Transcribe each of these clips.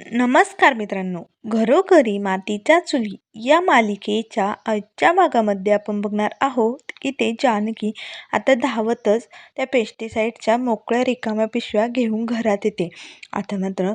नमस्कार मित्रांनो. घरोघरी मातीच्या चुली या मालिकेच्या आजच्या भागामध्ये आपण बघणार आहोत की ते जानकी आता धावतच त्या पेस्टिसाईडच्या मोकळ्या रिकाम्या पिशव्या घेऊन घरात येते. आता मात्र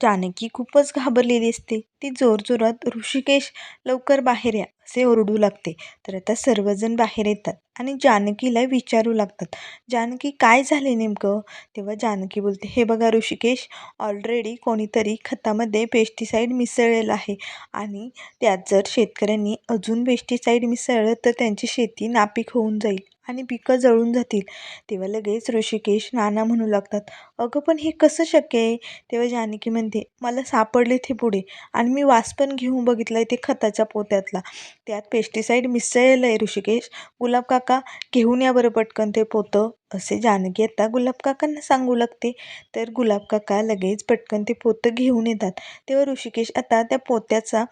जानकी खूपच घाबरलेली असते. ती जोरजोरात ऋषिकेश लवकर बाहेर या असे ओरडू लागते. तर आता सर्वजण बाहेर येतात आणि जानकीला विचारू लागतात. जानकी काय झाले नेमकं? तेव्हा जानकी बोलते हे बघा ऋषिकेश ऑलरेडी कोणीतरी खतामध्ये पेस्टिसाईड मिसळलेलं आहे आणि त्यात जर शेतकऱ्यांनी अजून पेस्टिसाईड मिसळलं तर त्यांची शेती नापीक होऊन जाईल. आणि पिकं जळून जातील. तेव्हा लगेच ऋषिकेश नाना म्हणू लागतात अगं पण हे कसं शक्य आहे? तेव्हा जानकी म्हणते मला सापडले ते पुढे आणि मी वास पण घेऊन बघितला आहे ते खताच्या पोत्यातला. त्यात पेस्टिसाईड मिसळलेलं आहे ऋषिकेश. गुलाब काका घेऊन या बरं पटकन ते पोतं. असे जानकी आता गुलाब काकांना सांगू लागते. तर गुलाब काका लगेच पटकन ते पोतं घेऊन येतात. तेव्हा ऋषिकेश आता त्या पोत्याचा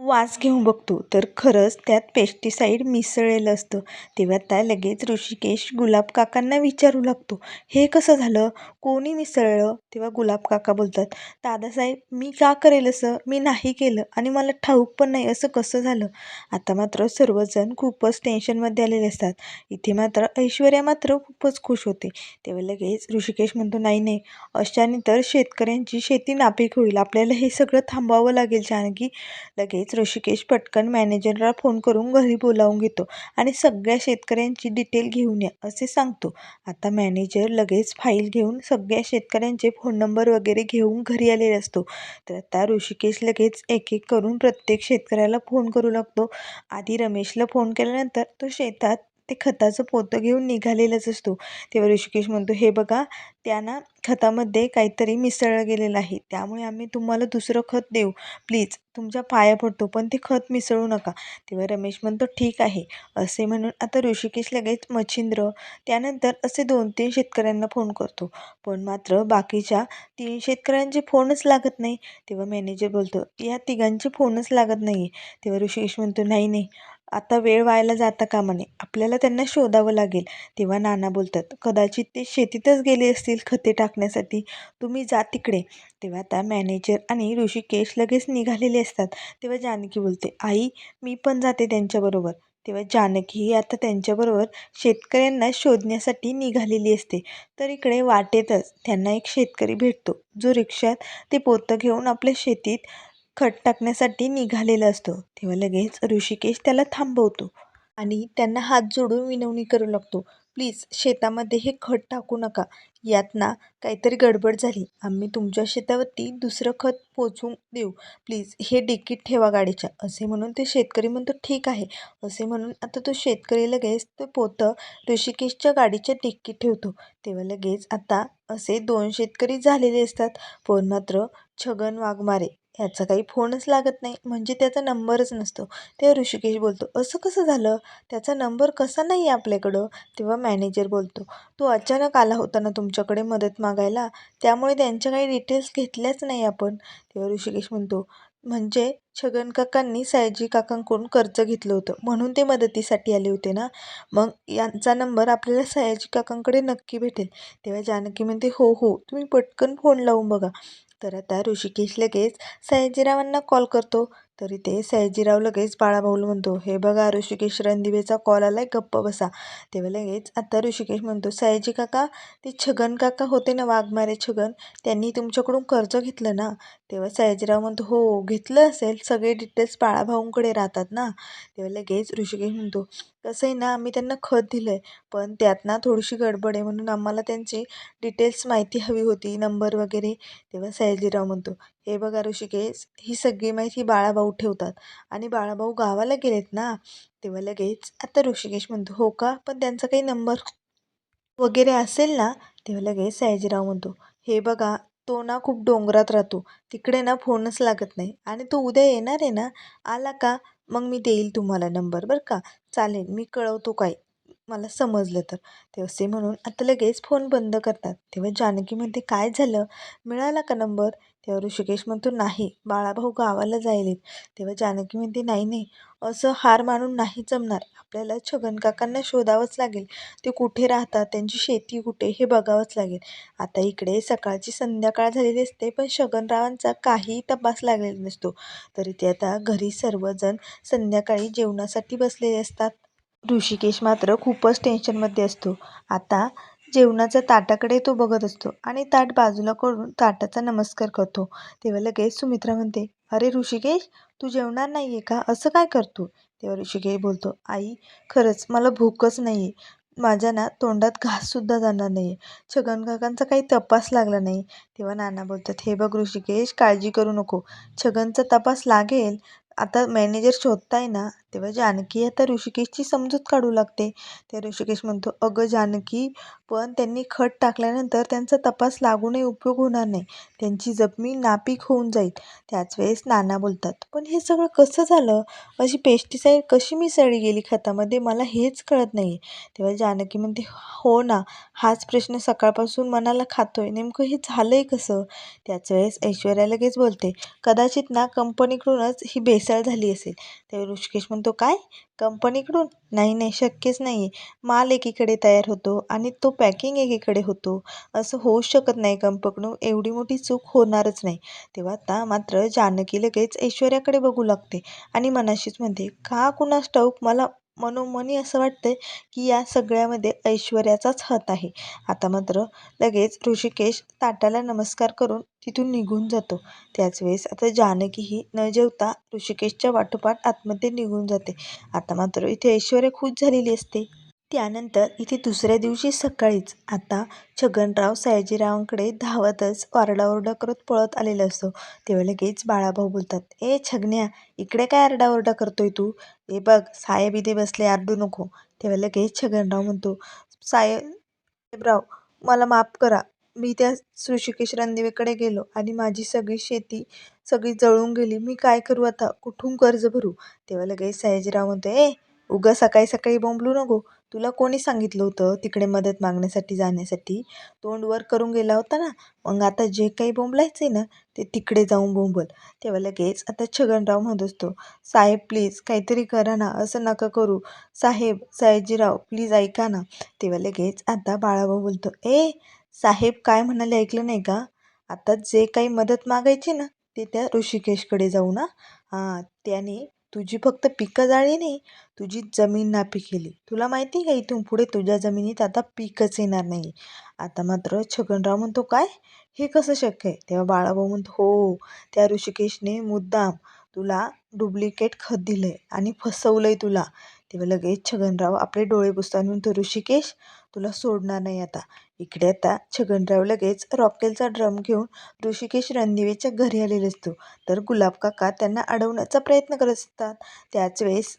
वास घेऊन बघतो. तर खरंच त्यात पेस्टिसाईड मिसळलेलं असतं. तेव्हा त्या लगेच ऋषिकेश गुलाब काकांना विचारू लागतो. हे कसं झालं? कोणी मिसळलं तेव्हा गुलाब काका बोलतात दादासाहेब मी का करेल असं? मी नाही केलं आणि मला ठाऊक पण नाही असं कसं झालं? आता मात्र सर्वजण खूपच टेन्शनमध्ये आलेले असतात. इथे मात्र ऐश्वर्या मात्र खूपच खुश होते. तेव्हा लगेच ऋषिकेश म्हणतो नाही नाही अशाने तर शेतकऱ्यांची शेती नापीक होईल. आपल्याला हे सगळं थांबवावं लागेल जानकी. लगेच ऋषिकेश पटकन मॅनेजरला फोन करून घरी बोलावून घेतो आणि सगळ्या शेतकऱ्यांची डिटेल घेऊन या असे सांगतो. आता मॅनेजर लगेच फाईल घेऊन सगळ्या शेतकऱ्यांचे फोन नंबर वगैरे घेऊन घरी आलेला असतो. तर आता ऋषिकेश लगेच एक एक करून प्रत्येक शेतकऱ्याला फोन करू लागतो. आधी रमेशला फोन केल्यानंतर तो शेतात ते खताचं पोतं घेऊन निघालेलाच असतो. तेव्हा ऋषिकेश म्हणतो हे बघा त्यांना खतामध्ये काहीतरी मिसळलं गेलेलं आहे. त्यामुळे आम्ही तुम्हाला दुसरं खत देऊ. प्लीज तुमच्या पाया पडतो पण ते खत मिसळू नका. तेव्हा रमेश म्हणतो ठीक आहे. असे म्हणून आता ऋषिकेश लगेच मच्छिंद्र त्यानंतर असे दोन तीन शेतकऱ्यांना फोन करतो. पण मात्र बाकीच्या तीन शेतकऱ्यांचे फोनच लागत नाही. तेव्हा मॅनेजर बोलतो या तिघांचे फोनच लागत नाही आहे तेव्हा ऋषिकेश म्हणतो नाही नाही. आता वेळ व्हायला जाता कामा नये. आपल्याला त्यांना शोधावं लागेल. तेव्हा नाना बोलतात कदाचित ते शेतीतच गेले असतील खते टाकण्यासाठी. तुम्ही जा तिकडे. तेव्हा त्या मॅनेजर आणि ऋषिकेश लगेच निघालेले असतात. तेव्हा जानकी बोलते आई मी पण जाते त्यांच्याबरोबर. तेव्हा जानकी ही आता त्यांच्याबरोबर शेतकऱ्यांना शोधण्यासाठी निघालेली असते. तर इकडे वाटेतच त्यांना एक शेतकरी भेटतो. जो रिक्षात ते पोतं घेऊन आपल्या शेतीत खत टाकण्यासाठी निघालेला असतो. तेव्हा लगेच ऋषिकेश त्याला थांबवतो आणि त्यांना हात जोडून विनवणी करू लागतो. प्लीज शेतामध्ये हे खत टाकू नका. यात ना काहीतरी गडबड झाली. आम्ही तुमच्या शेतावरती दुसरं खत पोचवून देऊ. प्लीज हे डिकीट ठेवा गाडीच्या असे म्हणून ते शेतकरी म्हणतो ठीक आहे असे म्हणून आता तो शेतकरी लगेच ते पोतं ऋषिकेशच्या गाडीच्या डिक्कीत ठेवतो. तेव्हा लगेच आता असे दोन शेतकरी झालेले असतात. पण मात्र छगन वाघमारे ह्याचा काही फोनच लागत नाही. म्हणजे त्याचा नंबरच नसतो. तेव्हा ऋषिकेश बोलतो असं कसं झालं? त्याचा नंबर कसा नाही आहे आपल्याकडं? तेव्हा मॅनेजर बोलतो तो अचानक आला होता ना तुमच्याकडे मदत मागायला? त्यामुळे त्यांच्या काही डिटेल्स घेतल्याच नाही आपण. तेव्हा ऋषिकेश म्हणतो म्हणजे छगन काकांनी सयाजी काकांकडून कर्ज घेतलं होतं. म्हणून ते मदतीसाठी आले होते ना? मग यांचा नंबर आपल्याला सयाजी काकांकडे नक्की भेटेल. तेव्हा जानकी म्हणते हो हो तुम्ही पटकन फोन लावून बघा. तर आता ऋषिकेश लगेच सयाजीरावांना कॉल करतो. तरी ते सयाजीराव लगेच बाळाभाऊला म्हणतो हे बघा ऋषिकेश रणदिवेचा कॉल आलाय गप्प बसा. तेव्हा लगेच आता ऋषिकेश म्हणतो सयाजी काका ते छगन काका होते ना वाघमारे छगन त्यांनी तुमच्याकडून कर्ज घेतलं ना? तेव्हा सयाजीराव म्हणतो हो घेतलं असेल सगळे डिटेल्स बाळाभाऊंकडे राहतात ना? तेव्हा लगेच ऋषिकेश म्हणतो कसं आहे ना आम्ही त्यांना खत दिलं आहे पण त्यात ना थोडीशी गडबड आहे म्हणून आम्हाला त्यांची डिटेल्स माहिती हवी होती नंबर वगैरे. तेव्हा सयाजीराव म्हणतो हे बघा ऋषिकेश ही सगळी माहिती बाळाभाऊ ठेवतात. आणि बाळाभाऊ गावाला गेलेत ना तेव्हा लगेच आता ऋषिकेश म्हणतो हो का? पण त्यांचा काही नंबर वगैरे असेल ना? तेव्हा लगेच सयाजीराव म्हणतो हे बघा तो ना खूप डोंगरात राहतो. तिकडे ना फोनच लागत नाही. आणि तो उद्या येणार आहे ना? आला का? मग मी देईल तुम्हाला नंबर बरं का? चालेल मी कळवतो काय. मला समजलं तर. ते असे म्हणून आता लगेच फोन बंद करतात. तेव्हा जानकी म्हणते काय झालं? मिळाला का नंबर? तेव्हा ऋषिकेश म्हणतो नाही. बाळाभाऊ गावाला जायलेत. तेव्हा जानकी म्हणते नाही नाही. असं हार मानून नाही जमणार. आपल्याला छगन काकांना शोधावंच लागेल. ते कुठे राहतात? त्यांची शेती कुठे? हे बघावंच लागेल. आता इकडे सकाळची संध्याकाळ झालेली असते पण छगनरावांचा काहीही तपास लागलेला नसतो. तरी ते आता घरी सर्वजण संध्याकाळी जेवणासाठी बसलेले असतात. ऋषिकेश मात्र खूपच टेन्शनमध्ये असतो. आता जेवणाच्या ताटाकडे तो बघत असतो आणि ताट बाजूला करून ताटाचा नमस्कार करतो. तेव्हा लगेच सुमित्रा म्हणते अरे ऋषिकेश तू जेवणार नाही आहे का? असं काय करतो तेव्हा ऋषिकेश बोलतो आई खरंच मला भूकच नाही आहे माझ्या ना तोंडात घाससुद्धा जाणार नाही आहे छगन काकांचा काही तपास लागला नाही. तेव्हा नाना बोलतात हे बघ ऋषिकेश काळजी करू नको. छगनचा तपास लागेल. आता मॅनेजर शोधताय ना तेव्हा जानकी आता ऋषिकेशची समजूत काढू लागते. ते ऋषिकेश म्हणतो अगं जानकी पण त्यांनी खत टाकल्यानंतर त्यांचा तपास लागूनही उपयोग होणार नाही. त्यांची जखमी नापीक होऊन जाईल. त्याच वेळेस नाना बोलतात पण हे सगळं कसं झालं? अशी पेस्टिसाईड कशी मिसळली गेली खतामध्ये? मला हेच कळत नाही तेव्हा जानकी म्हणते हो ना हाच प्रश्न सकाळपासून मनाला खातोय. नेमकं हे झालं आहे कसं? त्याच वेळेस ऐश्वर्या लगेच बोलते कदाचित ना कंपनीकडूनच ही भेसळ झाली असेल. तेव्हा ऋषिकेश म्हणतो काय? कंपनीकडून? नाही नाही शक्यच नाही आहे माल एकीकडे तयार होतो आणि तो पॅकिंग एकीकडे होतो. असं होऊच शकत नाही कंपनीकडून. एवढी मोठी चूक होणारच नाही. तेव्हा आता मात्र जानकी लगेच ऐश्वर्याकडे बघू लागते आणि मनाशीच म्हणते का कुणास ठाऊक? मला मनोमनी असं वाटतंय की या सगळ्यामध्ये ऐश्वर्याचाच हात आहे. आता मात्र लगेच ऋषिकेश ताटाला नमस्कार करून तिथून निघून जातो. त्याच वेळेस आता जानकीही न जेवता ऋषिकेशच्या वाटोपाठ आतमध्ये निघून जाते. आता मात्र इथे ऐश्वर्या खुश झालेली असते. त्यानंतर इथे दुसऱ्या दिवशी सकाळीच आता छगनराव सयाजीरावांकडे धावतच आरडाओरडा करत पळत आलेला असतो. तेव्हा लगेच बाळाभाऊ बोलतात ए छगन्या इकडे काय आरडाओरडा करतोय तू? हे बघ साहेब इथे बसले आरडू नको. तेव्हा लगेच छगनराव म्हणतो. साहेबराव मला माफ करा. मी त्या ऋषिकेश रणदेवेकडे गेलो आणि माझी सगळी शेती सगळी जळून गेली. मी काय करू आता? कुठून कर्ज भरू? तेव्हा लगेच सयाजीराव म्हणतो ए उगा सकाळी सकाळी बोंबलू नको. तुला कोणी सांगितलं होतं तिकडे मदत मागण्यासाठी जाण्यासाठी? तोंड वर करून गेला होता ना? मग आता जे काही बोंबलायचं आहे ना ते तिकडे जाऊन बोंबल. तेव्हा लगेच आता छगनराव म्हणत असतो साहेब प्लीज काहीतरी करा ना असं नका करू. साहेब सयाजीराव प्लीज ऐका ना. तेव्हा लगेच आता बाळाभाऊ बोलतो ए साहेब काय म्हणाले ऐकलं नाही का? आता जे काही मदत मागायची ना ते त्या ऋषिकेशकडे जाऊ ना. हां त्याने तुझी फक्त पिकं जाळली नाही तुझी जमीन नापीक केली. तुला माहिती आहे का इथून पुढे तुझ्या जमिनीत आता पिकच येणार नाही आता मात्र छगनराव म्हणतो काय? हे कसं शक्य आहे? तेव्हा बाळाभाऊ म्हणतो हो त्या ऋषिकेशने मुद्दाम तुला डुप्लिकेट खत दिलं आहे आणि फसवलं आहे तुला. तेव्हा लगेच छगनराव आपले डोळे पुसतात म्हणतो ऋषिकेश तुला सोडणार नाही आता. इकडे आता छगनराव लगेच रॉकेलचा ड्रम घेऊन ऋषिकेश रणदिवेच्या घरी आलेले असतो. तर गुलाब काका त्यांना अडवण्याचा प्रयत्न करत असतात. त्याच वेळेस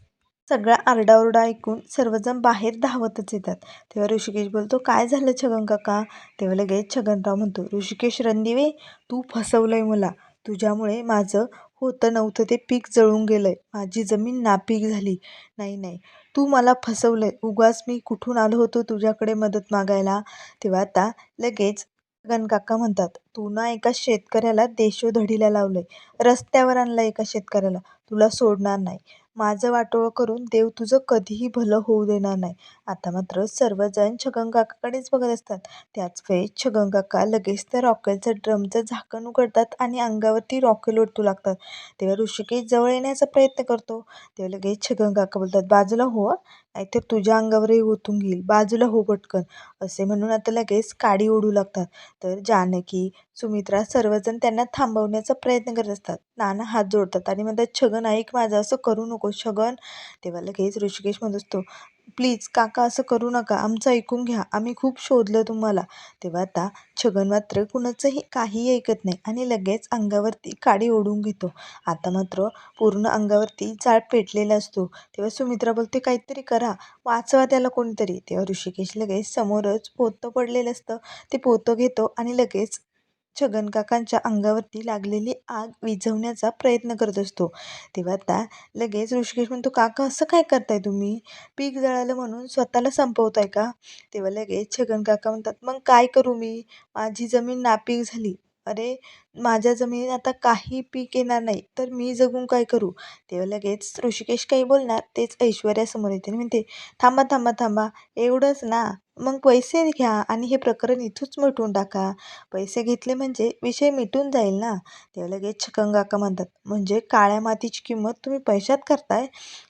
सगळा आरडाओरडा ऐकून सर्वजण बाहेर धावतच येतात. तेव्हा ऋषिकेश बोलतो काय झालं छगन काका? तेव्हा लगेच छगनराव म्हणतो ऋषिकेश रणदिवे तू फसवलंय मला. तुझ्यामुळे माझं होतं नव्हतं ते पीक जळून गेलंय. माझी जमीन नापीक झाली. नाही नाही. तू मला फसवलं आहे उगाच मी कुठून आलो होतो तुझ्याकडे मदत मागायला? तेव्हा आता लगेच गणकाका काका म्हणतात तू ना एका शेतकऱ्याला देशोधडीला लावलंय. रस्त्यावर आणलं एका शेतकऱ्याला. तुला सोडणार नाही. माझं वाटोळं करून देव तुझं कधीही भलं होऊ देणार नाही. आता मात्र सर्वजण छगन काकाकडेच बघत असतात. त्याच वेळी छगन काका लगेच त्या रॉकेलचं ड्रमचं झाकण उघडतात आणि अंगावरती रॉकेल ओढतू लागतात. तेव्हा ऋषिकेश जवळ येण्याचा प्रयत्न करतो. तेव्हा लगेच छगन काका बोलतात बाजूला हो नाहीतर तुझ्या अंगावरही ओतून घेईल. बाजूला हो पटकन. असे म्हणून आता लगेच काडी ओढू लागतात. तर जानकी सुमित्रा सर्वजण त्यांना थांबवण्याचा प्रयत्न करत असतात. नाना हात जोडतात आणि म्हणतात छगन ऐक माझं असं करू नको छगन. तेव्हा लगेच ऋषिकेश म्हणत असतो प्लीज काका असं करू नका आमचं ऐकून घ्या आम्ही खूप शोधलं तुम्हाला. तेव्हा आता छगन मात्र कुणाचंही काही ऐकत नाही आणि लगेच अंगावरती काडी ओढून घेतो. आता मात्र पूर्ण अंगावरती जाळ पेटलेला असतो. तेव्हा सुमित्रा बोलते काहीतरी करा वाचवा त्याला कोणीतरी. तेव्हा ऋषिकेश लगेच समोरच पोतं पडलेलं असतं. ते पोतं घेतो आणि लगेच छगन काकांच्या अंगावरती लागलेली आग विझवण्याचा प्रयत्न करत असतो. तेव्हा आता लगेच ऋषिकेश म्हणतो काका असं काय करताय तुम्ही? पीक जळालं म्हणून स्वतःला संपवताय का? तेव्हा लगेच छगन काका म्हणतात मग काय करू मी? माझी जमीन नापीक झाली. अरे माझ्या जमिनीत आता काही पीक येणार नाही तर मी जगून काय करू? तेव्हा लगेच ऋषिकेश काही बोलणार तेच ऐश्वर्यासमोर येते आणि म्हणते थांबा थांबा थांबा एवढंच ना मग पैसे घ्या आणि हे प्रकरण इथूच मिटवून टाका. पैसे घेतले म्हणजे विषय मिटून जाईल ना. तेव्हा लगेच छगन काका म्हणतात म्हणजे काळ्या मातीची किंमत तुम्ही पैशात करताय?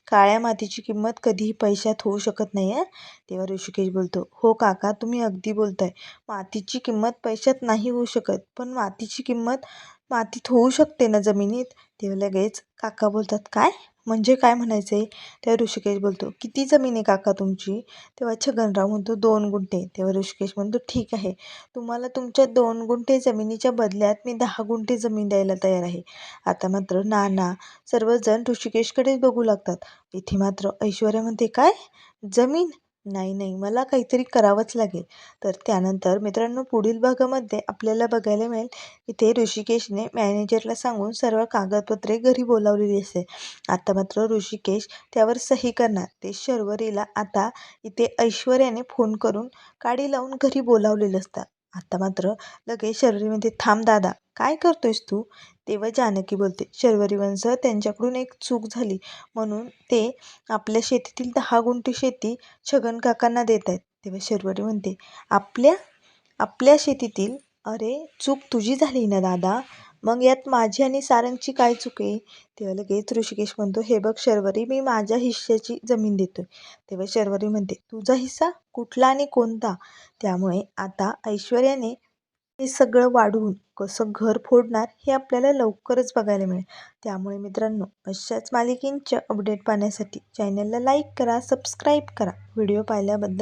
काळ्या मातीची किंमत कधीही पैशात होऊ शकत नाही आहे तेव्हा ऋषिकेश बोलतो हो काका तुम्ही अगदी बोलताय. मातीची किंमत पैशात नाही होऊ शकत पण मातीची किंमत मातीत होऊ शकते ना जमिनीत? तेव्हा लगेच काका बोलतात काय? म्हणजे काय म्हणायचं आहे तेव्हा ऋषिकेश बोलतो किती जमीन आहे काका तुमची? तेव्हा छगनराव म्हणतो दोन गुंठे. तेव्हा ऋषिकेश म्हणतो ठीक आहे. तुम्हाला तुमच्या दोन गुंठे जमिनीच्या बदल्यात मी दहा गुंठे जमीन द्यायला तयार आहे. आता मात्र नाना सर्वजण ऋषिकेशकडेच बघू लागतात. इथे मात्र ऐश्वर्या म्हणते काय? जमीन? नाही नाही. मला काहीतरी करावंच लागेल. तर त्यानंतर मित्रांनो पुढील भागामध्ये आपल्याला बघायला मिळेल इथे ऋषिकेशने मॅनेजरला सांगून सर्व कागदपत्रे घरी बोलावलेली असते. आता मात्र ऋषिकेश त्यावर सही करणार. ते शर्वरीला आता इथे ऐश्वर्याने फोन करून काडी लावून घरी बोलावलेलं असतं. आता मात्र लगेच शर्वरीमध्ये थांब दादा काय करतोयस तू? तेव्हा जानकी बोलते शर्वरी वंश त्यांच्याकडून एक चूक झाली. म्हणून ते आपल्या शेतीतील दहा गुंठी शेती छगन काकांना देत आहेत. तेव्हा शर्वरी म्हणते आपल्या आपल्या शेतीतील अरे चूक तुझी झाली ना दादा? मग यात माझी आणि सारंगची काय चूक आहे? तेव्हा लगेच ऋषिकेश म्हणतो हे बघ शर्वरी मी माझ्या हिश्श्याची जमीन देतोय. तेव्हा शर्वरी म्हणते तुझा हिस्सा कुठला आणि कोणता? त्यामुळे आता ऐश्वर्याने हे सगळं वाढवून कसं घर फोडणार हे आपल्याला लवकरच बघायला मिळेल. त्यामुळे मित्रांनो अशाच मालिकेंच्या अपडेट पाहण्यासाठी चॅनलला लाईक करा सबस्क्राईब करा. व्हिडिओ पाहिल्याबद्दल